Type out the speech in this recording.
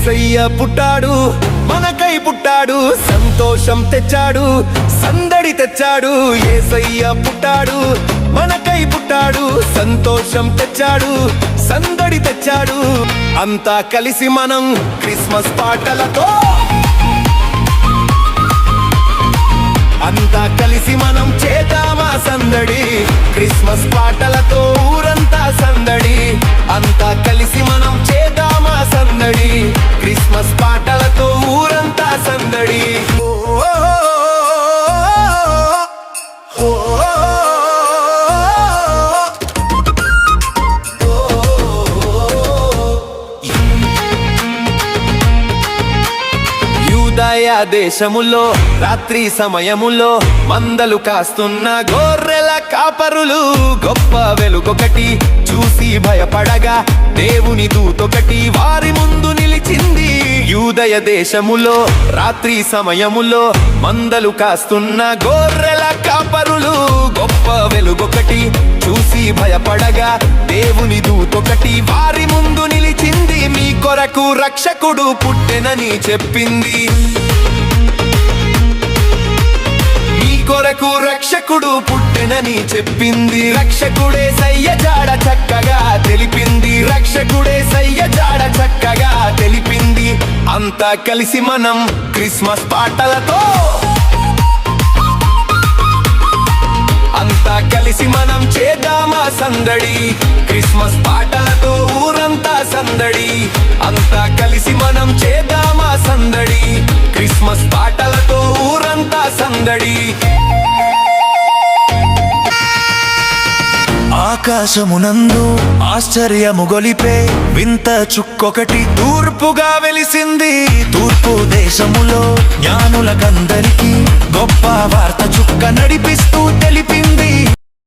ఏసయ్య పుట్టాడు మనకై పుట్టాడు సంతోషం తెచ్చాడు సందడి తెచ్చాడు. ఏసయ్య పుట్టాడు మనకై పుట్టాడు సంతోషం తెచ్చాడు సందడి తెచ్చాడు. అంతా కలిసి మనం క్రిస్మస్ పాటలతో అంతా కలిసి మనం చేద్దామా సందడి క్రిస్మస్ పాటలతో? యూదయ దేశములో? రాత్రి సమయములో మందలు కాస్తున్న గొర్రెల కాపరులు గొప్ప వెలుగొకటి చూసి భయపడగా దేవుని దూతొకటి వారి ముందు నిలిచింది. యూదయ దేశములో రాత్రి సమయములో మందలు కాస్తున్న గొర్రెల కాపరులు గొప్ప వెలుగొకటి చూసి భయపడగా దేవుని దూతొకటి వారి ముందు నిలిచింది. మీ కొరక రక్షకుడు పుట్టెనని చెప్పింది. మీ కొరకు రక్షకుడు పుట్టెనని చెప్పింది. రక్షకుడే సయ్య జాడ చక్కగా తెలిపింది. రక్షకుడే సయ్య జాడ చక్కగా తెలిపింది. అంతా కలిసి మనం క్రిస్మస్ పాటలతో అంతా కలిసి మనం చేద్దామా సందడి క్రిస్మస్ పాటలతో. సందడి. అంతా కలిసి మనం చేద్దామా సందడి. క్రిస్మస్ పాటలతో ఊరంతా సందడి. ఆకాశమునందు ఆశ్చర్యము గొలిపే వింత చుక్కొకటి తూర్పుగా వెలిసింది. తూర్పు దేశములో జ్ఞానులకందరికీ గొప్ప వార్త చుక్క నడిపి